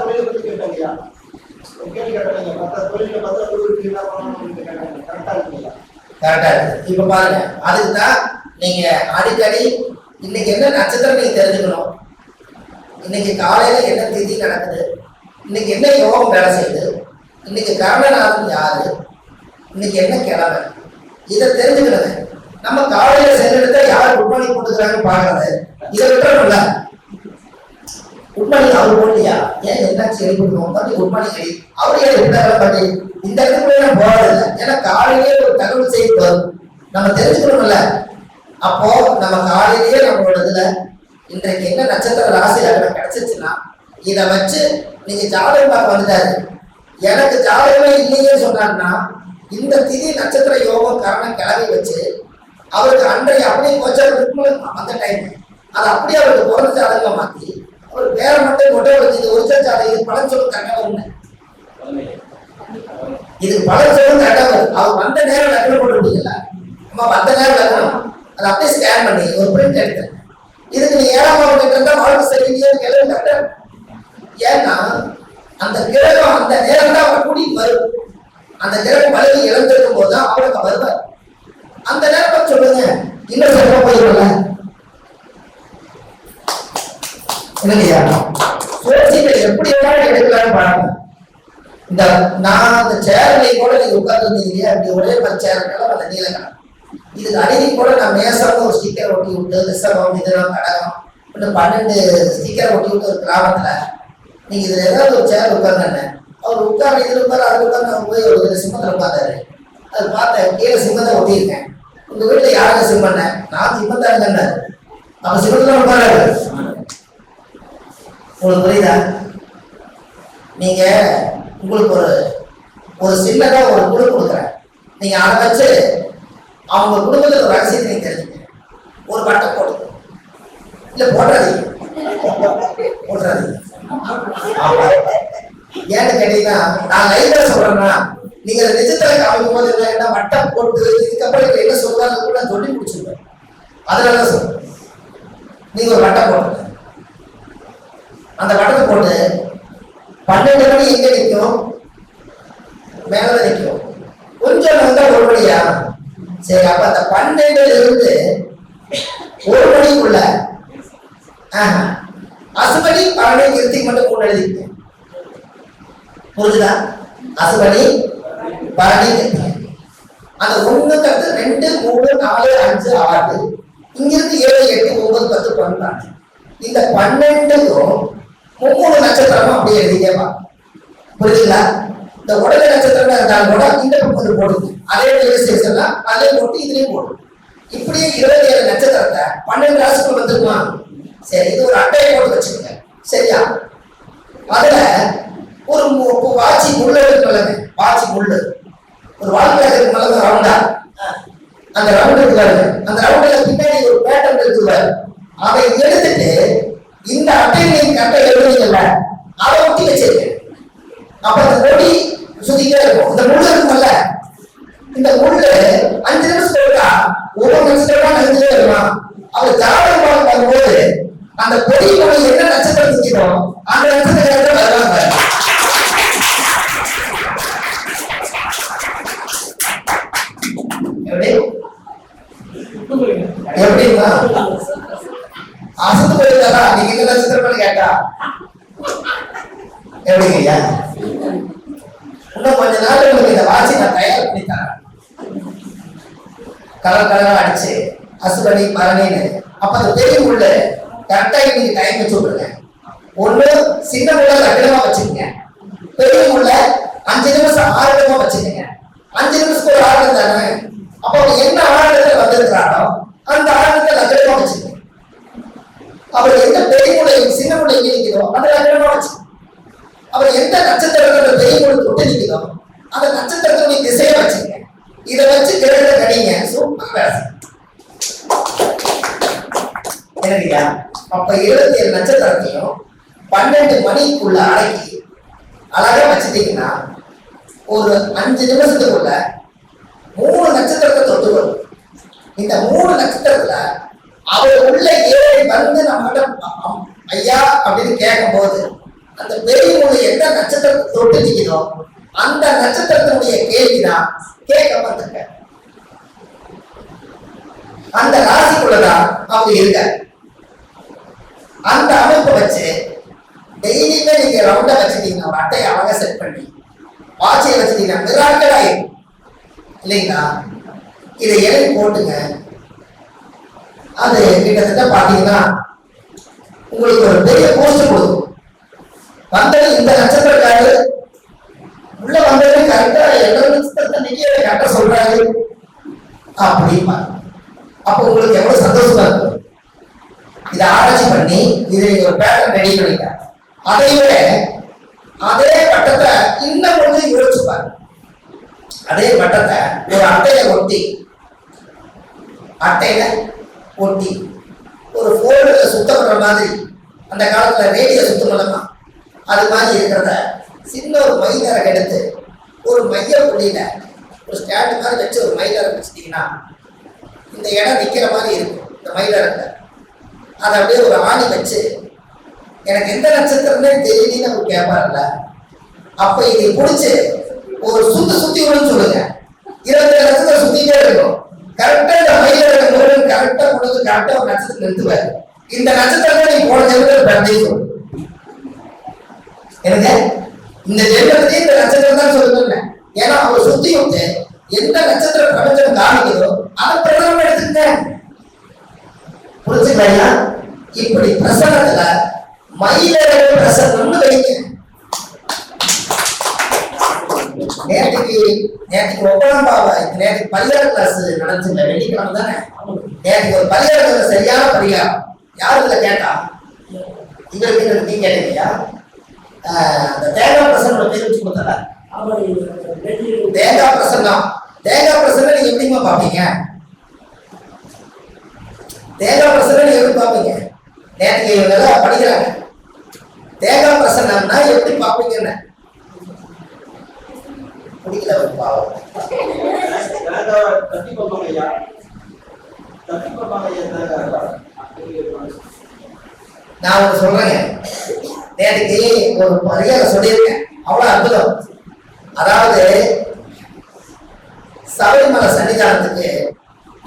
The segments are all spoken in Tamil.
தொழிலை பத்தி கேள்வி கேட்டாங்க தொழில தொழிலுக்கு என்ன பண்ணணும் கேட்டாங்க? கரெக்டா இருக்குங்களா? கரெக்டா இருக்கு. இப்ப பாருங்க. அதுக்கு தான் நீங்க அடிக்கடி இன்னைக்கு என்ன நட்சத்திரம் நீங்க தெரிஞ்சுக்கணும்? இன்னைக்கு காலையில என்ன திதி நடக்குது? இன்னைக்கு என்ன யோகம் வேலை செய்யுது? இன்னைக்கு கர்ணநாதன் யாரு? இன்னைக்கு என்ன கிழமை? இதை தெரிஞ்சுக்கணுங்க. நம்ம காலையில சென்றெடுத்தா யார் குட் மார்னிங் போட்டுக்கிறாங்கன்னு பாக்குறது இதை விட்டுறோம்ல குட் அவர் போடலையா ஏன் என்ன சரி கொடுக்கணும் பண்ணி குட் மார்னிங் அவர் ஏன் பண்ணி இந்த இடத்துக்குள்ள நான் போறதில்லை. ஏன்னா காலையிலேயே ஒரு தகவல் செய்தி வரும். நம்ம தெரிஞ்சுக்கணும்ல. அப்போ நம்ம காலையிலேயே நம்மளோட இதுல இன்றைக்கு என்ன நட்சத்திர ராசி லக்னம் கிடைச்சிச்சுன்னா இதை வச்சு நீங்க ஜாதகம் பார்க்க வந்துட்டாரு. எனக்கு ஜாதகமே இல்லையே சொன்னாருன்னா இந்த திதி நட்சத்திர யோகம் காரணம் கிளம்பி வச்சு அவருக்கு அன்றைய அப்படியே கொஞ்சம் அந்த டைம் அது அப்படியே அவருக்கு பிறந்த ஜாதகமா மாத்தி அவர் வேற மட்டும் கொண்டு அவருக்கு இது ஒரிஜினல் ஜாதகம் இது பலன் சொல்ல இதுக்கு பலன் சொல்ல கரெக்டாக வரும் அவர் வந்த நேரம் லக்னம் போட்டு விட்டீங்கல்ல நம்ம வந்த நேரம் லக்னம் அதை அப்படியே ஸ்கேன் பண்ணி ஒரு பிரிண்ட் எடுத்தேன் இதுக்கு நீ ஏழாம் மாவட்டம் இருந்தா வாழ்வு சரியில்லையே கேள்வி கரெக்டா ஏன்னா அந்த கிரகம் அந்த நேரம் தான் அவர் கூடி வரும். அந்த கிரகம் வலிமை இழந்திருக்கும் போது தான் அவருக்கு வருவார். அந்த நேரம் சொல்லுங்க. இன்னும் சொல்ல போயிருக்கல இல்லையா சோசியத்தை எப்படி வேணாலும் எடுக்கலாம்னு பாருங்க இந்த நான் அந்த சேர்ல கூட நீங்க உட்கார்ந்து இருந்தீங்க அப்படி ஒரே மாதிரி சேர் கிளம்ப அந்த நீலக்கணம் இதுக்கு அடிக்கடி கூட நான் மேசம்னு ஒரு ஸ்டிக்கர் ஒட்டி விட்டு ரிசர்வம் இதெல்லாம் கடகம் இன்னும் பன்னெண்டு ஸ்டிக்கர் ஒட்டி விட்டு ஒரு கிராமத்துல நீங்க இதுல ஏதாவது ஒரு சேர் உட்கார்ந்தானே அவர் உட்கார்ந்து இதுல உட்கார் அது உட்கார்ந்து அவர் போய் ஒரு சிம்மத்துல உட்கார்ந்தாரு. அது பார்த்தேன் கீழே சிம்மத்தை ஒட்டியிருக்கேன். உங்க வீட்டுல யாருங்க சிம்மண்ண நான் சிம்மத்தாருங்கன்னாரு அவன் சிம்மத்துல உட்காராரு உங்களுக்கு புரியுதா? நீங்க உங்களுக்கு ஒரு ஒரு சின்னதா ஒரு குழு கொடுக்குறேன். நீங்க அதை வச்சு அவங்க குடும்பத்துல ஒரு ரகசியத்தை நீங்க தெரிஞ்சுங்க ஒரு பட்டம் போடுங்க இல்ல போடுறாதீங்க போடுறாதீங்க ஏன்னு கேட்டீங்கன்னா நான் லைவ்ல சொல்றேன்னா நீங்க அதை நிஜத்துல காமிக்கும் போது என்ன என்ன வட்டம் போட்டு இதுக்கப்புறம் என்ன சொல்றாங்க கூட சொல்லி முடிச்சிருவேன். அதனால தான் சொல்றேன். நீங்க ஒரு வட்டம் போடுங்க. அந்த வட்டத்தை போட்டு பன்னெண்டு மணி எங்க நிற்கும்? மேல நிற்கும். கொஞ்சம் வந்தா ஒரு மணியா சரி அப்ப அந்த பன்னெண்டுல இருந்து ஒரு மணிக்குள்ள ஆஹா, அசுபடி பன்னெண்டு கிருத்தி மட்டும் கூட எழுதிக்க புரிஞ்சுதா? அசுபடி பரணி கிருத்தி அந்த ஒண்ணு கத்து ரெண்டு மூணு நாலு அஞ்சு ஆறு. இங்கிருந்து ஏழு எட்டு ஒன்பது பத்து பன்னெண்டு இந்த பன்னெண்டுக்கும் மூணு நட்சத்திரமும் அப்படியே எழுதிக்கேப்பா புரியுதுங்களா இந்த உடனே நட்சத்திரம் இருந்தாலும் கூட இந்த பக்கம் வந்து போடுது. அதே ரெஜிஸ்ட்ரேஷன் அதே போட்டு இதுலயும் போடும் இப்படியே இருபத்தி ஏழு நட்சத்திரத்தை பன்னெண்டு ராசிக்குள்ள வந்துருமா சரி இது ஒரு அட்டையை போட்டு வச்சுக்கோங்க. சரியா? அதுல ஒரு மு- வாட்சி முள்ளு இருக்கு நல்லது வாட்சி முள்ளு. ஒரு வாழ்க்கை இருக்கு நல்லது ரவுண்டா அந்த ரவுண்ட் இருக்கு அந்த ரவுண்ட்ல பின்னாடி ஒரு பேட்டர்ன் இருக்குல்ல அதை எடுத்துட்டு இந்த அட்டையை கட்ட கட்டை எழுதுறீங்கல்ல அதை ஒட்டி வச்சிருக்கேன். அப்ப அந்த கொடி சுத்திக்கிட்டே இருக்கும். இந்த முள்ளு இருக்குமல்ல இந்த முள்ளு அஞ்சு நிமிஷம் இருக்கா ஒவ்வொரு நிமிஷமா நகர்ந்துட்டே இருக்கலாம். அவர் ஜாதகம் பார்க்கும்போது அந்த கொடி நம்ம என்ன நட்சத்திரம் சுத்திக்கிறோம் அந்த நட்சத்திரம் வருவாங்க எப்படிங்க இன்னும் கொஞ்ச நாள் உங்களுக்கு இந்த வாட்சி நான் தயார் பண்ணி தரேன். கலர் கலரா அடிச்சு அசுபடி மரணின்னு. அப்ப அந்த பெரிய உள்ள கரெக்டா இன்னைக்கு டைம் வச்சு விட்டுருங்க ஒண்ணு சின்ன உள்ள கட்டிடமா வச்சுக்கோங்க. பெரிய உள்ள அஞ்சு நிமிஷம் ஆறு இடமா வச்சுக்கோங்க. அஞ்சு நிமிஷத்துக்கு ஒரு ஆர்டர் தானே அப்போ என்ன ஆறு வந்திருக்கிறாரோ அந்த ஆறு லட்சணமா வச்சுக்கோங்க. அவர் எந்த பெரிய உள்ள சின்ன உள்ள எங்க நிற்கிறோம் அந்த லட்சணமா வச்சுக்கோங்க. அவர் எந்த நட்சத்திரத்தோட பெரிய முழு தொட்டு நிற்குதோ அந்த நட்சத்திரத்தை திசையை வச்சுங்க. இதை வச்சு கிரகத்தை கடிங்க. சூப்பர் சரியா அப்ப இருபத்தி ஏழு நட்சத்திரத்தையும் பன்னெண்டு மணிக்குள்ள அடக்கி அழகா வச்சுட்டீங்கன்னா ஒரு அஞ்சு நிமிஷத்துக்குள்ள மூணு நட்சத்திரத்தை தொட்டு வரும் இந்த மூணு நட்சத்திரத்துல அவர் உள்ள ஏறி வந்து நம்மகிட்ட ஐயா அப்படின்னு கேட்கும் போது அந்த பெரிய மூணு எந்த நட்சத்திரத்தை தொட்டு நிற்கிறோ அந்த நட்சத்திரத்தினுடைய கேள்விதான் கேட்க மாட்டாங்க அந்த ராசிக்குள்ளதான் அவங்க இருக்க. அந்த அமைப்பை வச்சு டெய்லியுமே நீங்க ரவுண்டா வச்சுட்டீங்கன்னா வட்டையை அட்டையை அழகா செட் பண்ணி வாட்சியை வச்சுட்டீங்கன்னா மிராக்கள் ஆயிடும் இல்லைங்களா? இதை எழுதி போட்டுங்க. அது கிட்டத்தட்ட பாத்தீங்கன்னா உங்களுக்கு ஒரு பெரிய போஸ்ட் கொடுக்கும். வந்தது இந்த நட்சத்திரக்காரு உள்ள வந்தது கரெக்டா எல்லா நட்சத்திரத்தை நீங்க கரெக்டா சொல்றாரு. அப்படிமா அப்ப உங்களுக்கு எவ்வளவு சந்தோஷமா இருக்கும் இதை ஆராய்ச்சி பண்ணி இதை நீங்க ஒரு பேட்டர்ன் ரெடி பண்ணிக்க அதை விட அதே பட்டத்தை இன்னும் கொஞ்சம் யோசிச்சுப்பாரு அதே பட்டத்தை ஒரு அட்டையை ஒட்டி. அட்டையில ஒட்டி. ஒரு போர்டுல சுத்தம் பண்ற மாதிரி. அந்த காலத்துல ரேடியோ சுத்தம் பண்ணலாம் அது மாதிரி இருக்கிறத சின்ன ஒரு மைனரை எடுத்து ஒரு மைய புள்ளியில ஒரு ஸ்டாண்ட் மாதிரி வச்சு ஒரு மைலரை வச்சுட்டீங்கன்னா இந்த இடம் நிற்கிற மாதிரி இருக்கும் இந்த மயிலறங்க அதை அப்படியே ஒரு ஆணி வச்சு எனக்கு எந்த நட்சத்திரமே தெரியலன்னு அவர் கேட்பாருல்ல அப்ப இதை பிடிச்சு ஒரு சுத்து சுத்தி விடுன்னு சொல்லுங்க. இருபத்தி நட்சத்திரம் சுத்திட்டே இருக்கும். கரெக்டா இந்த மயிலறங்க கரெக்டா கொடுத்து கரெக்டா ஒரு நட்சத்திரம் நிறுத்துவார். இந்த நட்சத்திரம் நீ போன ஜென்மத்தில் பிறந்தே சொல்லு. எனக்கு இந்த ஜென்மத்திலே இந்த நட்சத்திரம் தான் சொல்லுங்க ஏன்னா அவர் சுத்தி வந்து எந்த நட்சத்திர பிரபஞ்சம் காமிக்குதோ அதை பிரதானம் எடுத்துங்க புரிஞ்சுக்கலையா இப்படி பிரசனத்துல மயிலழகு பிரசனம்னு வைங்க. நேற்றுக்கு நேற்றுக்கு ஒப்பனம் பாவா நேற்றுக்கு பரிகார கிளாஸ் நடந்துச்சுங்க. வெள்ளிக்கிழமை தானே? நேற்றுக்கு ஒரு பரிகாரத்துல சரியான பரிகாரம். யாரு இதுல கேட்டா? இவருக்கு நீ கேட்டீங்கயா தேங்காய் பிரசன்ன பேர் வச்சு கொடுத்தல. தேங்காய் பிரசன்னா? தேங்காய் பிரசன்ன நீங்க எப்படிமா பாப்பீங்க தேங்காய் பிரசன்ன நீங்க எப்படி பாப்பீங்க நேற்று இவங்க எல்லாம் படிக்கிறாங்க. தேங்காய் பிரசன்னா எப்படி பாப்பீங்கன்னு பிடிக்கல ஒரு பாவம். தட்டி பார்ப்பாங்க ஐயா தட்டி பார்ப்பாங்க ஐயா நான் சொல்றேன் நேற்றுக்கு ஒரு பரிகாரம் சொல்லியிருக்கேன். அவ்வளவு அற்புதம். அதாவது சபரிமலை சன்னிதானத்துக்கு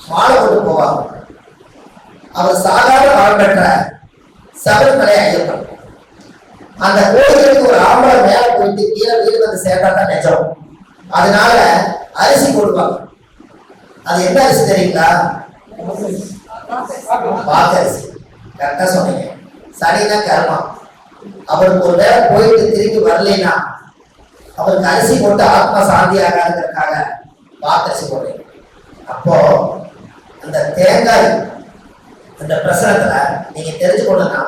மாலை கொண்டு போவாங்க. அவர் சாதாரண வரம் பெற்ற சபரிமலை ஐயப்பன் அந்த கோயிலுக்கு ஒரு ஆம்பளை மேல போயிட்டு கீழே வீடு வந்து சேர்ந்தா தான் நிஜம். அதனால அரிசி போடுவாங்க. அது என்ன அரிசி தெரியுங்களா? வாக்கரிசி கரெக்டா சொன்னீங்க. சனினா கர்மா. அவருக்கு ஒரு வேலை போயிட்டு திரும்பி வரலைன்னா அவருக்கு அரிசி போட்டு ஆத்மா சாந்தி ஆகாதுங்கிறதுக்காக வாக்கரிசி போடுறீங்க அப்போ அந்த தேங்காய் அந்த பிரசனத்துல நீங்க தெரிஞ்சுக்கணும்னா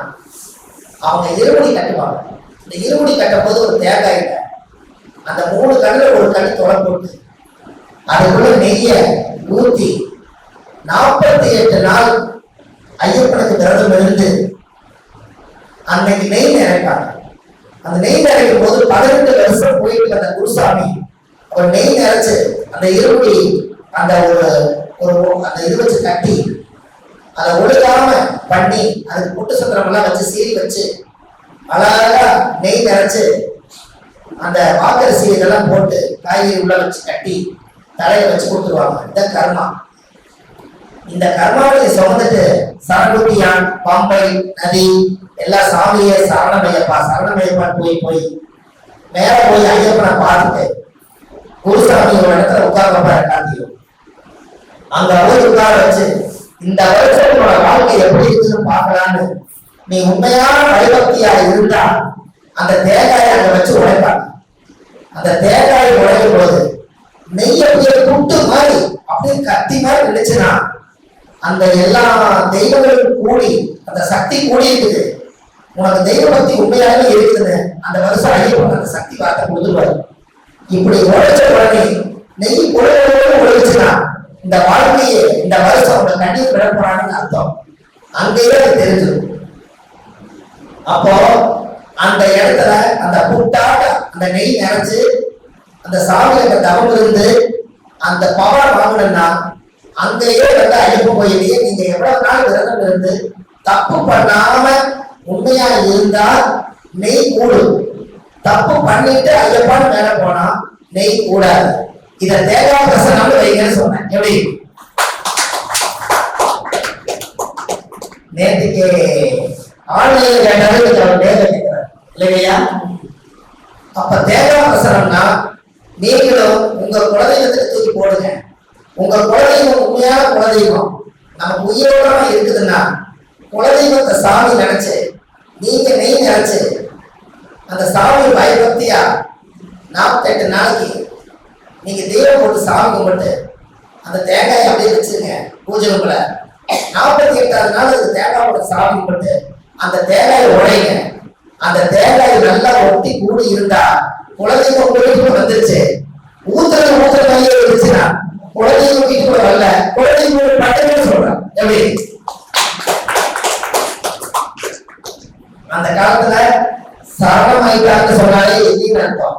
அவங்க இருமுடி கட்டுவாங்க. இந்த இருமுடி கட்டும் போது ஒரு தேங்காய் அந்த மூணு கண்ணில் ஒரு கண் தொலை போட்டு அதுக்குள்ள நெய்ய ஊற்றி நாற்பத்தி எட்டு நாள் ஐயப்பனுக்கு விரதம் இருந்து அன்னைக்கு நெய் நிறைப்பாங்க அந்த நெய் நிறைக்கும் போது பதினெட்டு வருஷம் போயிட்டு அந்த குருசாமி அவர் நெய் நிறைச்சு அந்த இருமுடி அந்த ஒரு ஒரு அந்த இது வச்சு கட்டி அதை ஒழுகாம பண்ணி அதுக்கு புட்டு சந்திரம் எல்லாம் வச்சு சீரி வச்சு அழகா நெய் நிறைச்சு அந்த வாக்கரிசி இதெல்லாம் போட்டு காய்கறி உள்ள வச்சு கட்டி தலையை வச்சு கொடுத்துருவாங்க. இந்த கர்மா. இந்த கர்மாவை சுமந்துட்டு சரகுட்டியான் பாம்பை நதி எல்லா சாமியே சரணமையப்பா சரணமையப்பான்னு போய் போய் மேல போய் ஐயப்பனை பார்த்துட்டு குருசாமி ஒரு இடத்துல உட்கார்ந்தப்ப ரெண்டாந்தியும் அங்க போய் உட்கார வச்சு இந்த வருஷம் உன்னோட வாழ்க்கை எப்படி இருக்குன்னு பார்க்கலான்னு நீ உண்மையான வைபக்தியா இருந்தா அந்த தேங்காயை அங்க வச்சு உடைப்பாங்க அந்த தேங்காயை உடையும் போது நெய் அப்படியே புட்டு மாதிரி அப்படியே கத்தி மாதிரி நினைச்சுனா அந்த எல்லா தெய்வங்களும் கூடி அந்த சக்தி கூடி இருக்குது உனக்கு தெய்வ பக்தி உண்மையாகவே இருக்குது அந்த வருஷம் ஐயப்பன் அந்த சக்தி வார்த்தை கொடுத்துருவாரு இப்படி உழைச்ச உடனே நெய் உழைவோடு உழைச்சுனா இந்த வாழ்க்கையே இந்த வருஷம் உங்க கண்ணீர் பிறப்புறான்னு அர்த்தம். அங்கேயே அது தெரிஞ்சிடும். அப்போ அந்த இடத்துல அந்த புட்டாக அந்த நெய் நினைச்சு அந்த சாமியில தவம் இருந்து அந்த பவர் வாங்கினா அங்கேயே வந்து ஐயப்பன் கோயிலையே நீங்க எவ்வளவு நாள் விரதம் இருந்து தப்பு பண்ணாம உண்மையா இருந்தால் நெய் கூடும் தப்பு பண்ணிட்டு ஐயப்பான்னு மேல போனா நெய் கூடாது. இத தேங்காய் வைங்கன்னு சொன்னேன். எப்படி? நேற்றுக்கு ஆன்லைன்ல கேட்டாலும் கொஞ்சம் நேரம் கேட்கிறேன் இல்லையா அப்ப தேங்காய் பிரசனம்னா நீங்களும் உங்க குலதெய்வத்துக்கு தூக்கி போடுங்க. உங்க குலதெய்வம் உண்மையான குலதெய்வம். நமக்கு உயிரோட இருக்குதுன்னா குலதெய்வத்தை சாமி நினைச்சு நீங்க நெய் நினைச்சு அந்த சாமி பயபக்தியா நாற்பத்தெட்டு நாளைக்கு நீங்க தெய்வம் போட்டு சாமி கும்பிட்டு அந்த தேங்காயை அப்படியே வச்சுருங்க பூஜை ரூம்ல. நாற்பத்தி எட்டாவது நாள் அந்த தேங்காயோட சாமி கும்பிட்டு அந்த தேங்காயை உடைங்க. அந்த தேங்காய் நல்லா ஒட்டி கூடி இருந்தா குலதெய்வம் உங்களுக்கு வந்துருச்சு. ஊத்துறது ஊத்துற மாதிரியே இருந்துச்சுன்னா குலதெய்வம் அல்ல வரல. குலதெய்வம் பட்டமே எப்படி? அந்த காலத்துல சரணம் ஐயான்னு சொன்னாலே எதின்னு அர்த்தம்.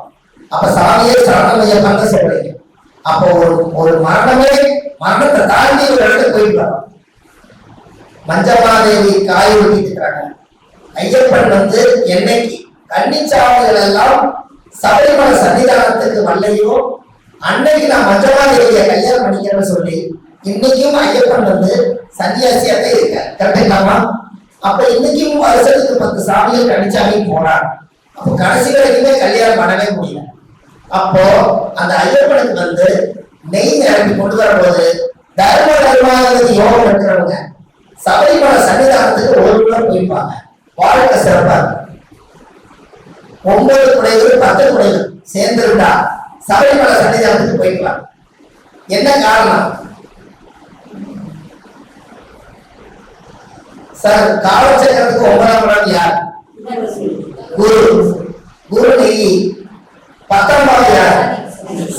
அப்ப சாமியே சரணம் ஐயப்பான்னு சொல்றீங்க. அப்போ ஒரு ஒரு மரணமே மரணத்தை தாண்டி ஒரு இடத்துல போயிட்டு மஞ்சமாதேவி காய் ஒட்டிட்டு ஐயப்பன் வந்து என்னைக்கு கன்னிச்சாமிகள் எல்லாம் சபரிமலை சன்னிதானத்துக்கு வரலையோ அன்னைக்கு நான் மஞ்சமாதேவியை கல்யாணம் பண்ணிக்கிறேன்னு சொல்லி இன்னைக்கும் ஐயப்பன் வந்து சன்னியாசியாவே இருக்க கரெக்டுங்களாமா அப்ப இன்னைக்கும் வருஷத்துக்கு பத்து சாமியை கணிச்சாலே போறாங்க அப்போ கடைசி வரைக்குமே கல்யாணம் பண்ணவே முடியல. அப்போ அந்த ஐயப்பனுக்கு வந்து நெய் நிரப்பி கொண்டு வரும்போது தர்ம நிர்வாகத்துக்கு யோகம் இருக்கிறவங்க சபரிமலை சன்னிதானத்துக்கு ஒரு கிலோ போயிருப்பாங்க. வாழ்க்கை சிறப்பாக ஒன்பது குடைகள் பத்து குடைகள் சேர்ந்திருந்தா சபரிமலை சன்னிதானத்துக்கு போய்க்கலாம். என்ன காரணம்? சார் காலச்சக்கரத்துக்கு ஒன்பதாம் இடம் யார்? குரு. குரு நெய் பத்தொன்பது யார்?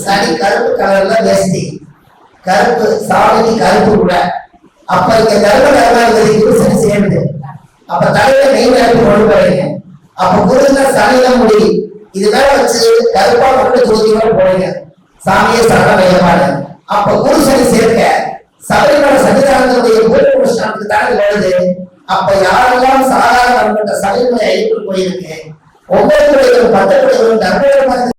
சனி கருப்பு கலர்ல வேஷ்டி. கருப்பு சாமிக்கு கருப்பு கூட. அப்ப இங்க தர்ம தர்மாதிபதி குரு சனி சேர்ந்து அப்ப தலையில நெய் கருப்பு கொண்டு போறீங்க. அப்ப குருங்க சனியில முடி. இது மேல வச்சு கருப்பா மட்டும் ஜோதியோட போறீங்க. சாமியே சரண வையப்பாடு அப்ப குரு சனி சேர்க்க சபரிமலை சன்னிதானத்துடைய பூர்வ அனுஷ்டானத்துக்கு தானே வருது அப்ப யாரெல்லாம் சாதாரண சபரிமலை ஐயப்பன் கோயிலுக்கு ஒவ்வொரு குடைகளும் பத்து குடைகளும் தர்மபுரம்